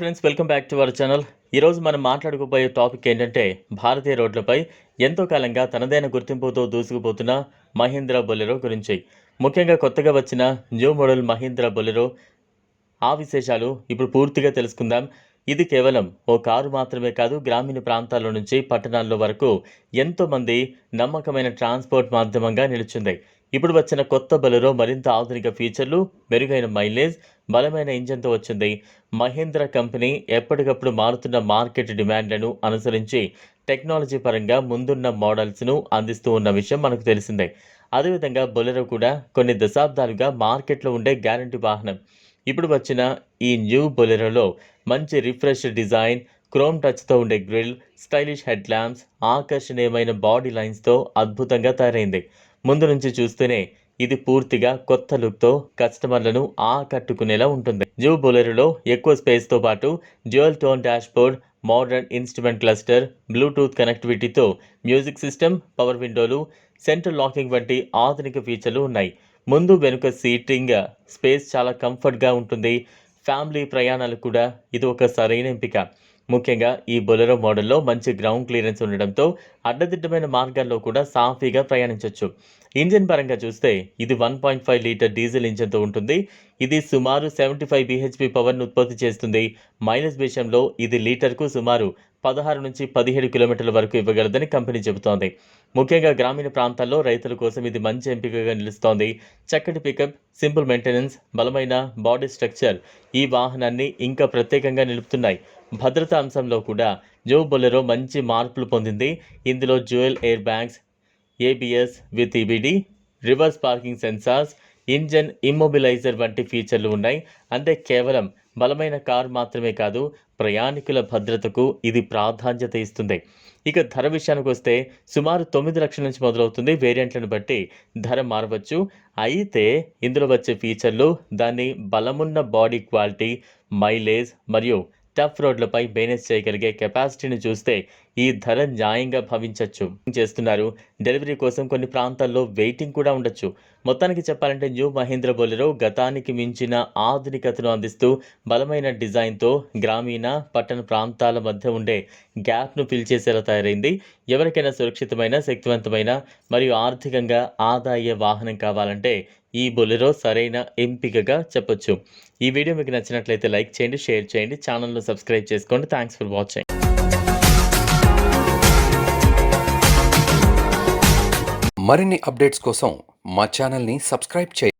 Friends welcome back to our channel ఈరోజు మనం మాట్లాడుకోబోయే topic ఏంటంటే భారతీయ రోడ్లపై ఎంతో కాలంగా తనదైన గుర్తింపుతో దూసుకుపోతున్న మహీంద్రా బొలెరో గురించి. ముఖ్యంగా కొత్తగా వచ్చిన న్యూ మోడల్ మహీంద్రా బొలెరో ఆ విశేషాలు ఇప్పుడు పూర్తిగా తెలుసుకుందాం. ఇది కేవలం ఓ కారు మాత్రమే కాదు గ్రామీణ ప్రాంతాల నుంచి పట్టణాల్లో వరకు ఎంతోమంది నమ్మకమైన ట్రాన్స్పోర్ట్ మాధ్యమంగా నిలిచింది. ఇప్పుడు వచ్చిన కొత్త బలెరో మరింత ఆధునిక ఫీచర్లు మెరుగైన మైలేజ్ బలమైన ఇంజన్తో వచ్చింది. మహేంద్ర కంపెనీ ఎప్పటికప్పుడు మారుతున్న మార్కెట్ డిమాండ్లను అనుసరించి టెక్నాలజీ పరంగా ముందున్న మోడల్స్ను అందిస్తూ ఉన్న విషయం మనకు తెలిసిందే. అదేవిధంగా బొలెరో కూడా కొన్ని దశాబ్దాలుగా మార్కెట్లో ఉండే గ్యారంటీ వాహనం. ఇప్పుడు వచ్చిన ఈ న్యూ బొలెరోలో మంచి రిఫ్రెష్ డిజైన్ క్రోమ్ టచ్తో ఉండే గ్రిల్ స్టైలిష్ హెడ్ ల్యాంప్స్ ఆకర్షణీయమైన బాడీ లైన్స్తో అద్భుతంగా తయారైంది. ముందు నుంచి చూస్తేనే ఇది పూర్తిగా కొత్త లుక్తో కస్టమర్లను ఆకట్టుకునేలా ఉంటుంది. జూ బొలెరోలో ఎక్కువ స్పేస్తో పాటు dual tone dashboard modern instrument cluster Bluetooth కనెక్టివిటీతో music system power విండోలు సెంట్రల్ లాకింగ్ వంటి ఆధునిక ఫీచర్లు ఉన్నాయి. ముందు వెనుక సీటింగ్ స్పేస్ చాలా కంఫర్ట్గా ఉంటుంది. ఫ్యామిలీ ప్రయాణాలు కూడా ఇది ఒక సరైన ఎంపిక. ముఖ్యంగా ఈ బొలెరో మోడల్లో మంచి గ్రౌండ్ క్లియరెన్స్ ఉండడంతో అడ్డదిడ్డమైన మార్గాల్లో కూడా సాఫీగా ప్రయాణించవచ్చు ఇంజిన్ పరంగా చూస్తే ఇది one point five litre diesel ఇంజిన్తో ఉంటుంది. ఇది సుమారు సెవెంటీ ఫైవ్ బీహెచ్పి పవర్ను ఉత్పత్తి చేస్తుంది. మైలేజ్ విషయంలో ఇది లీటర్కు సుమారు పదహారు నుంచి పదిహేడు కిలోమీటర్ల వరకు ఇవ్వగలదని కంపెనీ చెబుతోంది. ముఖ్యంగా గ్రామీణ ప్రాంతాల్లో రైతుల కోసం ఇది మంచి ఎంపికగా నిలుస్తోంది. చక్కటి పికప్ సింపుల్ మెయింటెనెన్స్ బలమైన బాడీ స్ట్రక్చర్ ఈ వాహనాన్ని ఇంకా ప్రత్యేకంగా నిలుపుతున్నాయి. భద్రతా అంశంలో కూడా జో బొలెరో మంచి మార్పులు పొందింది. ఇందులో dual air bags ABS with EBD reverse parking sensors engine immobiliser వంటి ఫీచర్లు ఉన్నాయి. అంటే కేవలం బలమైన కారు మాత్రమే కాదు ప్రయాణికుల భద్రతకు ఇది ప్రాధాన్యత ఇస్తుంది. ఇక ధర విషయానికి వస్తే సుమారు తొమ్మిది లక్షల నుంచి మొదలవుతుంది. వేరియంట్లను బట్టి ధర మారవచ్చు. అయితే ఇందులో వచ్చే ఫీచర్లు దాన్ని బలమున్న బాడీ క్వాలిటీ మైలేజ్ మరియు టఫ్ రోడ్లపై మేనేజ్ చేయగలిగే కెపాసిటీని చూస్తే ఈ ధర న్యాయంగా భావించవచ్చు చేస్తున్నారు? డెలివరీ కోసం కొన్ని ప్రాంతాల్లో వెయిటింగ్ కూడా ఉండొచ్చు. మొత్తానికి చెప్పాలంటే న్యూ మహీంద్ర బొలెరో గతానికి మించిన ఆధునికతను అందిస్తూ బలమైన డిజైన్తో గ్రామీణ పట్టణ ప్రాంతాల మధ్య ఉండే గ్యాప్ను ఫిల్ చేసేలా తయారైంది. ఎవరికైనా సురక్షితమైన శక్తివంతమైన మరియు ఆర్థికంగా ఆదాయ వాహనం కావాలంటే ఈ బొలెరో సరైన ఎంపికగా చెప్పొచ్చు. ఈ వీడియో మీకు నచ్చినట్లయితే లైక్ చేయండి షేర్ చేయండి ఛానల్ను సబ్స్క్రైబ్ చేసుకోండి. థ్యాంక్స్ ఫర్ వాచింగ్ మరిన్ని అప్డేట్స్ కోసం మా ఛానల్ని సబ్స్క్రైబ్ చేయండి.